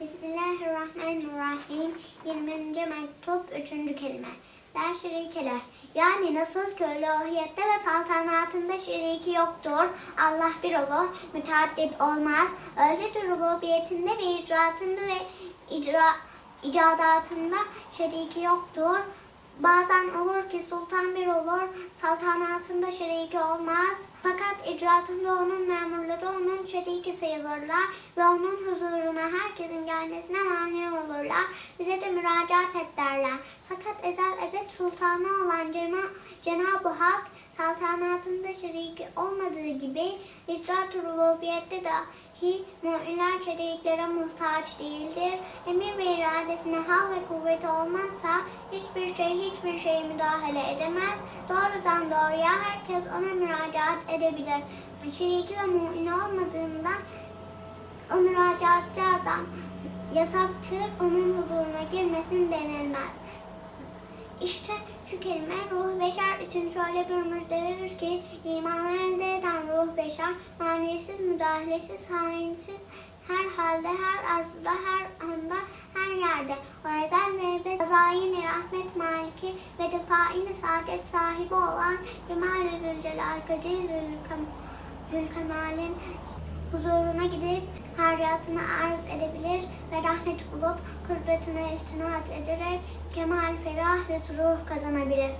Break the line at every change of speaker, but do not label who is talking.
Bismillahirrahmanirrahim. 20. mektup 3. kelime. Der şerikeler. Yani nasıl ki uluhiyette ve saltanatında şeriki yoktur. Allah bir olur, müteaddit olmaz. Öyledir rububiyetinde ve icraatında ve icra, icadatında şeriki yoktur. Bazen olur ki sultan bir olur, saltanatında şeriki olmaz. Fakat icraatında onun memurları onun şeriki sayılırlar ve onun huzuruna herkesin gelmesine mani olurlar. Bize de müracaat et derler. Fakat ezel ebed sultanı olan Cena- Cenab-ı Hak saltanatında şeriki olmadığı gibi icraat-ı rububiyette dahi müminler şeriklere muhtaç değildir. Emir ve iradesine hal ve kuvveti olmazsa hiçbir şey hiçbir şeye müdahale edemez. Doğrudan doğruya herkes ona müracaat edebilir. Şeriki ve mümin olmadığından o müracaatçı adam yasaktır, onun huzuruna girmesin denilmez. İşte şu kelime ruh beşer için şöyle bir müjde verir ki imanı elde eden ruh beşer maniyesiz, müdahalesiz, hainsiz, her halde, her arzuda, her anda, her yerde. O ezel ve ebed azayini rahmet maliki ve defaini saadet sahibi olan Cemal-i Zülcelal Kadir Zülkem- Zülkemal'in huzuruna gidip harcatını arz edebilir ve rahmet bulup kudretine istinad ederek kemal, ferah ve suruh kazanabilir.